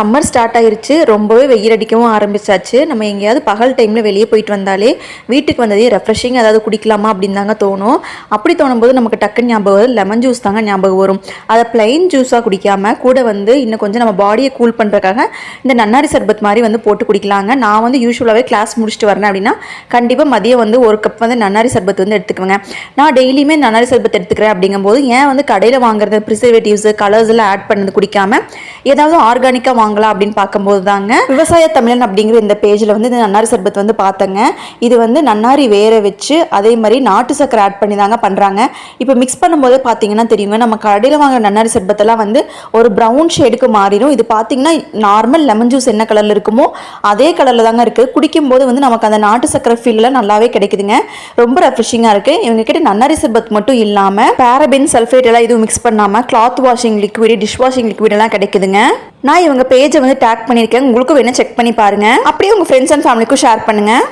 Summer start ஆயிருச்சு. ரொம்பவே வெயில் அடிக்கவும் ஆரம்பிச்சாச்சு. நம்ம எங்கேயாவது பகல் டைமில் வெளியே போயிட்டு வந்தாலே வீட்டுக்கு வந்ததே ரெஃப்ரெஷிங் ஏதாவது குடிக்கலாமா அப்படின்னு தாங்க தோணும். அப்படி தோணும்போது நமக்கு டக்குன்னு ஞாபகம் வரும். லெமன் ஜூஸ் தாங்க ஞாபகம் வரும். அதை பிளைன் ஜூஸாக குடிக்காமல் கூட வந்து இன்னும் கொஞ்சம் நம்ம பாடியை கூல் பண்ணுறதுக்காக இந்த நன்னாரி சர்பத் மாதிரி வந்து போட்டு குடிக்கலாங்க. நான் வந்து யூஸ்வலாகவே கிளாஸ் முடிச்சுட்டு வரேன் அப்படின்னா கண்டிப்பாக மதியம் வந்து ஒரு கப் வந்து நன்னாரி சர்பத் வந்து எடுத்துக்குவேங்க. நான் டெய்லியுமே நன்னாரி சர்பத் எடுத்துக்கிறேன் அப்படிங்கும்போது ஏன் வந்து கடையில் வாங்குறது ப்ரிசர்வேட்டிவ்ஸ் கலர்ஸ் எல்லாம் ஆட் பண்ணது குடிக்காம ஏதாவது ஆர்கானிக்காக வாங்கலாம் அப்படின்னு பார்க்கும்போது தாங்க விவசாய தமிழன் அப்படிங்கிற இந்த பேஜில் வந்து இந்த நன்னாரி சர்பத் வந்து பார்த்தேங்க. இது வந்து நன்னாரி வேற வச்சு அதே மாதிரி நாட்டு சக்கரை ஆட் பண்ணி தாங்க பண்ணுறாங்க இப்போ மிக்ஸ் பண்ணும்போதே பார்த்தீங்கன்னா தெரியுங்க நம்ம கடையில் வாங்குற நன்னாரி சர்பத்தெல்லாம் வந்து ஒரு ப்ரௌன் ஷேடுக்கு மாறிடும். இது பார்த்தீங்கன்னா நார்மல் லெமன் ஜூஸ் என்ன கலரில் இருக்குமோ அதே கலரில் தாங்க இருக்குது குடிக்கும்போது வந்து நமக்கு அந்த நாட்டு சக்கரை ஃபீல்லாம் நல்லாவே கிடைக்குதுங்க. ரொம்ப ரெஃப்ரெஷிங்காக இருக்குது இவங்க கிட்ட நன்னாரி சர்பத் மட்டும் இல்லாமல் பேரபின் சல்ஃபேட் எல்லாம் எதுவும் மிக்ஸ் பண்ணாமல் cloth washing liquid dish washing liquid எல்லாம் கிடைக்குதுங்க. நான் இவங்க பேஜை வந்து டேக் பண்ணியிருக்கேன். உங்களுக்கும் வேணால் செக் பண்ணி பாருங்கள் அப்படியே உங்கள் ஃப்ரெண்ட்ஸ் அண்ட் ஃபேமிலிக்கும் ஷேர் பண்ணுங்கள்